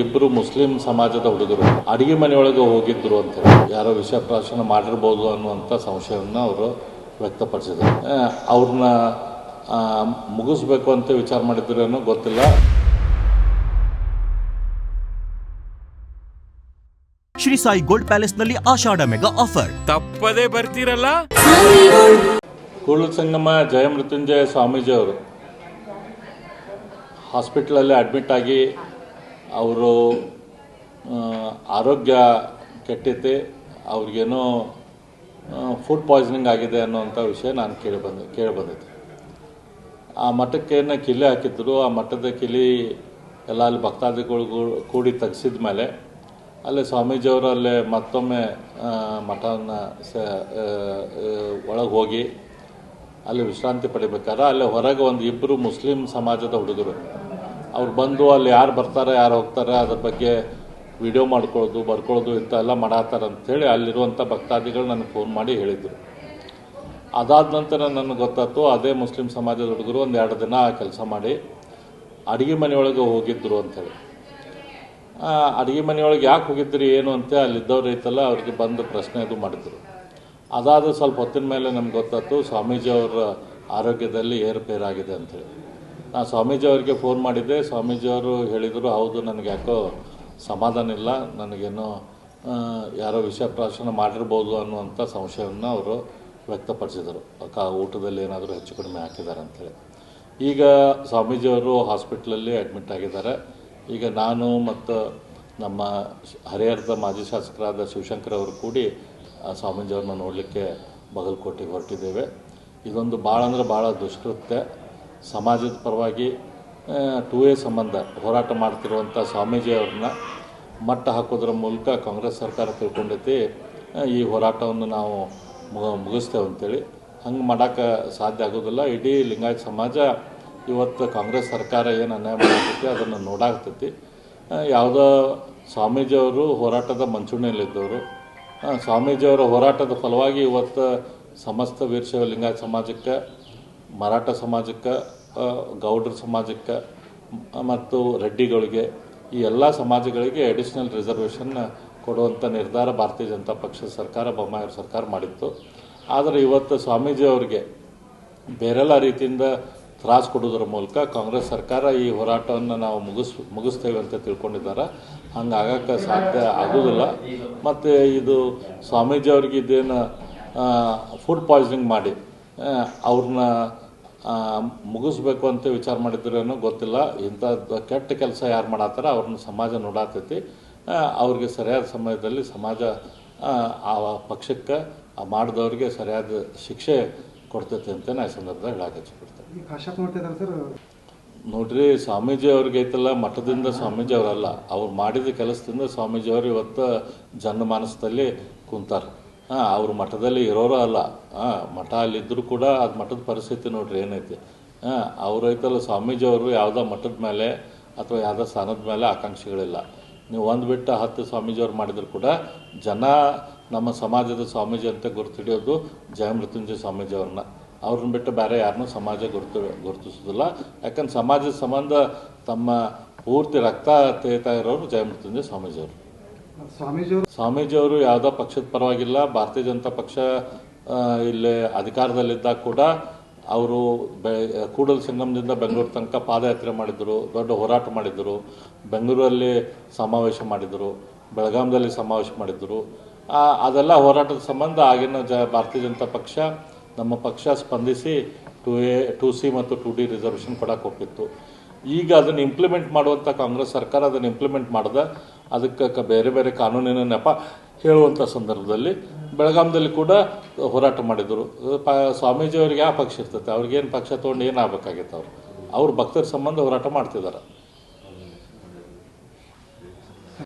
ಇಬ್ಬರು ಮುಸ್ಲಿಂ ಸಮಾಜದ ಹುಡುಗರು ಅಡಿಗೆ ಮನೆಯೊಳಗೆ ಹೋಗಿದ್ರು ಅಂತ ಹೇಳಿ. ಯಾರೋ ವಿಷಯ ಪ್ರಾಶನ ಮಾಡಿರ್ಬೋದು ಅನ್ನುವಂಥ ಸಂಶಯವನ್ನು ಅವರು ವ್ಯಕ್ತಪಡಿಸಿದರು. ಅವ್ರನ್ನ ಮುಗಿಸ್ಬೇಕು ಅಂತ ವಿಚಾರ ಮಾಡಿದ್ರು ಅನ್ನೋ ಗೊತ್ತಿಲ್ಲ. ಶ್ರೀ ಸಾಯಿ ಗೋಲ್ಡ್ ಪ್ಯಾಲೇಸ್ನಲ್ಲಿ ಆಷಾಢ ಮೆಗಾ ಆಫರ್. ತಪ್ಪದೇ ಬರ್ತೀರಲ್ಲ? ಕೂಳು ಸಂಗಮ ಜಯ ಮೃತ್ಯುಂಜಯ ಸ್ವಾಮೀಜಿಯವರು ಹಾಸ್ಪಿಟ್ಲಲ್ಲಿ ಅಡ್ಮಿಟ್ ಆಗಿ ಅವರು ಆರೋಗ್ಯ ಕೆಟ್ಟೈತೆ, ಅವ್ರಿಗೇನೋ ಫುಡ್ ಪಾಯ್ಸನಿಂಗ್ ಆಗಿದೆ ಅನ್ನೋವಂಥ ವಿಷಯ ನಾನು ಕೇಳಿ ಬಂದ, ಕೇಳಿ ಬಂದಿದ್ದೆ. ಆ ಮಠಕ್ಕೇನು ಕಿಲಿ ಹಾಕಿದ್ರು, ಆ ಮಠದ ಕಿಲಿ ಎಲ್ಲ ಅಲ್ಲಿ ಭಕ್ತಾದಿಗಳು ಕೂಡಿ ತಗ್ಸಿದ ಮೇಲೆ, ಅಲ್ಲಿ ಸ್ವಾಮೀಜಿಯವರು ಅಲ್ಲೇ ಮತ್ತೊಮ್ಮೆ ಮಠವನ್ನು ಸ ಒಳಗೆ ಹೋಗಿ, ಅಲ್ಲಿ ವಿಶ್ರಾಂತಿ ಪಡಿಬೇಕಾದ್ರೆ, ಅಲ್ಲೇ ಹೊರಗೆ ಒಂದು ಇಬ್ಬರು ಮುಸ್ಲಿಂ ಸಮಾಜದ ಹುಡುಗರು. ಅವ್ರು ಬಂದು ಅಲ್ಲಿ ಯಾರು ಬರ್ತಾರೆ, ಯಾರು ಹೋಗ್ತಾರೆ, ಅದ್ರ ಬಗ್ಗೆ ವಿಡಿಯೋ ಮಾಡ್ಕೊಳ್ಳೋದು, ಬರ್ಕೊಳ್ಳೋದು ಇಂಥೆಲ್ಲ ಮಾಡಾತಾರೆ ಅಂಥೇಳಿ ಅಲ್ಲಿರುವಂಥ ಭಕ್ತಾದಿಗಳು ನನಗೆ ಫೋನ್ ಮಾಡಿ ಹೇಳಿದರು. ಅದಾದ ನಂತರ ನನಗೆ ಗೊತ್ತಾಯ್ತು, ಅದೇ ಮುಸ್ಲಿಂ ಸಮಾಜದ ಹುಡುಗರು ಒಂದು ಎರಡು ದಿನ ಕೆಲಸ ಮಾಡಿ ಅಡುಗೆ ಮನೆಯೊಳಗೆ ಹೋಗಿದ್ದರು ಅಂಥೇಳಿ. ಅಡುಗೆ ಮನೆಯೊಳಗೆ ಯಾಕೆ ಹೋಗಿದ್ರಿ, ಏನು ಅಂತ ಅಲ್ಲಿದ್ದವ್ರು ಐತಲ್ಲ, ಅವ್ರಿಗೆ ಬಂದು ಪ್ರಶ್ನೆ ಅದು ಮಾಡಿದರು. ಅದಾದ ಸ್ವಲ್ಪ ಹೊತ್ತಿನ ಮೇಲೆ ನಮ್ಗೆ ಗೊತ್ತಾಯ್ತು, ಸ್ವಾಮೀಜಿ ಅವರ ಆರೋಗ್ಯದಲ್ಲಿ ಏರುಪೇರಾಗಿದೆ ಅಂಥೇಳಿ. ನಾನು ಸ್ವಾಮೀಜಿ ಅವರಿಗೆ ಫೋನ್ ಮಾಡಿದ್ದೆ. ಸ್ವಾಮೀಜಿ ಅವರು ಹೇಳಿದರು, ಹೌದು, ನನಗೆ ಯಾಕೋ ಸಮಾಧಾನ ಇಲ್ಲ. ನನಗೇನೋ ಯಾರೋ ವಿಷಯ ಪ್ರಾಶನ ಮಾಡಿರ್ಬೋದು ಅನ್ನುವಂಥ ಸಂಶಯವನ್ನು ಅವರು ವ್ಯಕ್ತಪಡಿಸಿದರು. ಅಕ್ಕ, ಊಟದಲ್ಲಿ ಏನಾದರೂ ಹೆಚ್ಚು ಕಡಿಮೆ ಹಾಕಿದ್ದಾರೆ ಅಂತೇಳಿ ಈಗ ಸ್ವಾಮೀಜಿಯವರು ಹಾಸ್ಪಿಟ್ಲಲ್ಲಿ ಅಡ್ಮಿಟ್ ಆಗಿದ್ದಾರೆ. ಈಗ ನಾನು ಮತ್ತು ನಮ್ಮ ಹರಿಹರದ ಮಾಜಿ ಶಾಸಕರಾದ ಶಿವಶಂಕರ್ ಅವರು ಕೂಡಿ ಸ್ವಾಮೀಜಿಯವ್ರನ್ನ ನೋಡಲಿಕ್ಕೆ ಬಾಗಲಕೋಟೆಗೆ ಹೊರಟಿದ್ದೇವೆ. ಇದೊಂದು ಭಾಳ ಅಂದರೆ ಭಾಳ ದುಷ್ಕೃತ್ಯ. ಸಮಾಜದ ಪರವಾಗಿ ಟೂ ಎ ಸಂಬಂಧ ಹೋರಾಟ ಮಾಡ್ತಿರುವಂಥ ಸ್ವಾಮೀಜಿಯವ್ರನ್ನ ಮಟ್ಟ ಹಾಕೋದ್ರ ಮೂಲಕ ಕಾಂಗ್ರೆಸ್ ಸರ್ಕಾರ ತಿಳ್ಕೊಂಡೈತಿ. ಈ ಹೋರಾಟವನ್ನು ನಾವು ಮುಗ- ಮುಗಿಸ್ತೇವೆ ಅಂತೇಳಿ. ಹಂಗೆ ಮಾಡೋಕ್ಕೆ ಸಾಧ್ಯ ಆಗೋದಿಲ್ಲ. ಇಡೀ ಲಿಂಗಾಯತ ಸಮಾಜ ಇವತ್ತು ಕಾಂಗ್ರೆಸ್ ಸರ್ಕಾರ ಏನು ಅನ್ಯಾಯ ಮಾಡತೈತಿ ಅದನ್ನು ನೋಡಾಗ್ತೈತಿ ಯಾವುದೋ ಸ್ವಾಮೀಜಿಯವರು ಹೋರಾಟದ ಮಂಚೂಣಿಯಲ್ಲಿದ್ದವರು. ಸ್ವಾಮೀಜಿಯವರ ಹೋರಾಟದ ಫಲವಾಗಿ ಇವತ್ತು ಸಮಸ್ತ ವೀರಶೈವ ಲಿಂಗಾಯತ ಸಮಾಜಕ್ಕೆ ಮರಾಠ ಸಮಾಜಕ್ಕೆ ಗೌಡ್ರ ಸಮಾಜಕ್ಕೆ, ಮತ್ತು ರೆಡ್ಡಿಗಳಿಗೆ ಈ ಎಲ್ಲ ಸಮಾಜಗಳಿಗೆ ಅಡಿಷ್ನಲ್ ರಿಸರ್ವೇಷನ್ ಕೊಡುವಂಥ ನಿರ್ಧಾರ ಭಾರತೀಯ ಜನತಾ ಪಕ್ಷದ ಸರ್ಕಾರ, ಬೊಮ್ಮಾಯಿ ಸರ್ಕಾರ ಮಾಡಿತ್ತು. ಆದರೆ ಇವತ್ತು ಸ್ವಾಮೀಜಿ ಅವರಿಗೆ ಬೇರೆಲ್ಲ ರೀತಿಯಿಂದ ತ್ರಾಸು ಕೊಡೋದ್ರ ಮೂಲಕ ಕಾಂಗ್ರೆಸ್ ಸರ್ಕಾರ ಈ ಹೋರಾಟವನ್ನು ನಾವು ಮುಗಿಸ್, ಮುಗಿಸ್ತೇವೆ ಅಂತ ತಿಳ್ಕೊಂಡಿದ್ದಾರೆ. ಹಂಗಾಗಕ್ಕೆ ಸಾಧ್ಯ ಆಗೋದಿಲ್ಲ. ಮತ್ತು ಇದು ಸ್ವಾಮೀಜಿ ಅವ್ರಿಗೆ ಇದೇನು ಫುಡ್ ಪಾಯ್ಸನಿಂಗ್ ಮಾಡಿ ಅವ್ರನ್ನ ಮುಗಿಸ್ಬೇಕು ಅಂತ ವಿಚಾರ ಮಾಡಿದ್ರೇನೋ ಗೊತ್ತಿಲ್ಲ. ಇಂಥ ಕೆಟ್ಟ ಕೆಲಸ ಯಾರು ಮಾಡತ್ತಾರ? ಅವ್ರನ್ನ ಸಮಾಜ ನೋಡಾತೈತಿ. ಅವ್ರಿಗೆ ಸರಿಯಾದ ಸಮಯದಲ್ಲಿ ಸಮಾಜ ಆ, ಪಕ್ಷಕ್ಕೆ ಆ ಮಾಡಿದವ್ರಿಗೆ ಸರಿಯಾದ ಶಿಕ್ಷೆ ಕೊಡ್ತೈತಿ ಅಂತ ನಾ ಈ ಸಂದರ್ಭದಲ್ಲಿ ಹೇಳಕ್ಕೆ ಸರ್? ನೋಡ್ರಿ ಸ್ವಾಮೀಜಿ ಅವ್ರಿಗೆ ಐತಲ್ಲ ಮಠದಿಂದ ಸ್ವಾಮೀಜಿ ಅವರಲ್ಲ. ಅವ್ರು ಮಾಡಿದ ಕೆಲಸದಿಂದ ಸ್ವಾಮೀಜಿ ಅವರು ಇವತ್ತು ಜನಮಾನಸದಲ್ಲಿ ಕುಂತಾರೆ. ಹಾಂ, ಅವ್ರ ಮಠದಲ್ಲಿ ಇರೋರು ಅಲ್ಲ. ಹಾಂ, ಮಠ ಅಲ್ಲಿದ್ದರೂ ಕೂಡ ಅದು ಮಠದ ಪರಿಸ್ಥಿತಿ ನೋಡ್ರಿ ಏನೈತಿ. ಹಾಂ, ಅವ್ರು ಐತಲ್ಲ ಸ್ವಾಮೀಜಿ ಅವರು ಯಾವುದೋ ಮಠದ ಮೇಲೆ ಅಥವಾ ಯಾವುದೋ ಸ್ಥಾನದ ಮೇಲೆ ಆಕಾಂಕ್ಷಿಗಳಿಲ್ಲ. ನೀವು ಒಂದು ಬಿಟ್ಟು ಹತ್ತು ಸ್ವಾಮೀಜಿಯವ್ರು ಮಾಡಿದ್ರು ಕೂಡ ಜನ ನಮ್ಮ ಸಮಾಜದ ಸ್ವಾಮೀಜಿ ಅಂತ ಗುರುತಿಡಿಯೋದು ಜಯ ಮೃತ್ಯುಂಜಯ ಸ್ವಾಮೀಜಿ ಅವ್ರನ್ನ. ಬಿಟ್ಟು ಬೇರೆ ಯಾರನ್ನೂ ಸಮಾಜ ಗುರುತು, ಗುರುತಿಸೋದಿಲ್ಲ. ಯಾಕಂದ್ರೆ ಸಮಾಜದ ಸಂಬಂಧ ತಮ್ಮ ಪೂರ್ತಿ ರಕ್ತ ತೇತಾ ಇರೋರು ಜಯ ಮೃತ್ಯುಂಜಯ ಸ್ವಾಮೀಜಿಯವರು ಸ್ವಾಮೀಜಿಯವರು ಸ್ವಾಮೀಜಿಯವರು ಯಾವುದೋ ಪಕ್ಷದ ಪರವಾಗಿಲ್ಲ, ಭಾರತೀಯ ಜನತಾ ಪಕ್ಷ ಇಲ್ಲಿ ಅಧಿಕಾರದಲ್ಲಿದ್ದಾಗ ಕೂಡ ಅವರು ಬೆ, ಕೂಡಲ ಸಂಗಮದಿಂದ ಬೆಂಗಳೂರು ತನಕ ಪಾದಯಾತ್ರೆ ಮಾಡಿದ್ರು, ದೊಡ್ಡ ಹೋರಾಟ ಮಾಡಿದ್ರು, ಬೆಂಗಳೂರಲ್ಲಿ ಸಮಾವೇಶ ಮಾಡಿದರು ಬೆಳಗಾಂದಲ್ಲಿ ಸಮಾವೇಶ ಮಾಡಿದ್ರು. ಅದೆಲ್ಲ ಹೋರಾಟದ ಸಂಬಂಧ ಆಗಿನ ಜ, ಭಾರತೀಯ ಜನತಾ ಪಕ್ಷ ನಮ್ಮ ಪಕ್ಷ ಸ್ಪಂದಿಸಿ ಟು ಎ, ಟು ಸಿ ಮತ್ತು ಟು ಡಿ ರಿಸರ್ವೇಷನ್ ಕೊಡಕ್ಕೆ ಒಪ್ಪಿತ್ತು. ಈಗ ಅದನ್ನು ಇಂಪ್ಲಿಮೆಂಟ್ ಮಾಡುವಂಥ ಕಾಂಗ್ರೆಸ್ ಸರ್ಕಾರ ಅದನ್ನು ಇಂಪ್ಲಿಮೆಂಟ್ ಮಾಡ್ದೆ ಅದಕ್ಕೆ ಬೇರೆ ಬೇರೆ ಕಾನೂನಿನ ನೆಪ ಹೇಳುವಂಥ ಸಂದರ್ಭದಲ್ಲಿ ಬೆಳಗಾಮದಲ್ಲಿ ಕೂಡ ಹೋರಾಟ ಮಾಡಿದರು. ಸ್ವಾಮೀಜಿ ಅವ್ರಿಗೆ ಯಾವ ಪಕ್ಷ ಇರ್ತೈತೆ. ಅವ್ರಿಗೇನು ಪಕ್ಷ ತೊಗೊಂಡು ಏನು ಆಗ್ಬೇಕಾಗಿತ್ತು ಅವ್ರು? ಅವ್ರ ಭಕ್ತರ ಸಂಬಂಧ ಹೋರಾಟ ಮಾಡ್ತಿದ್ದಾರೆ.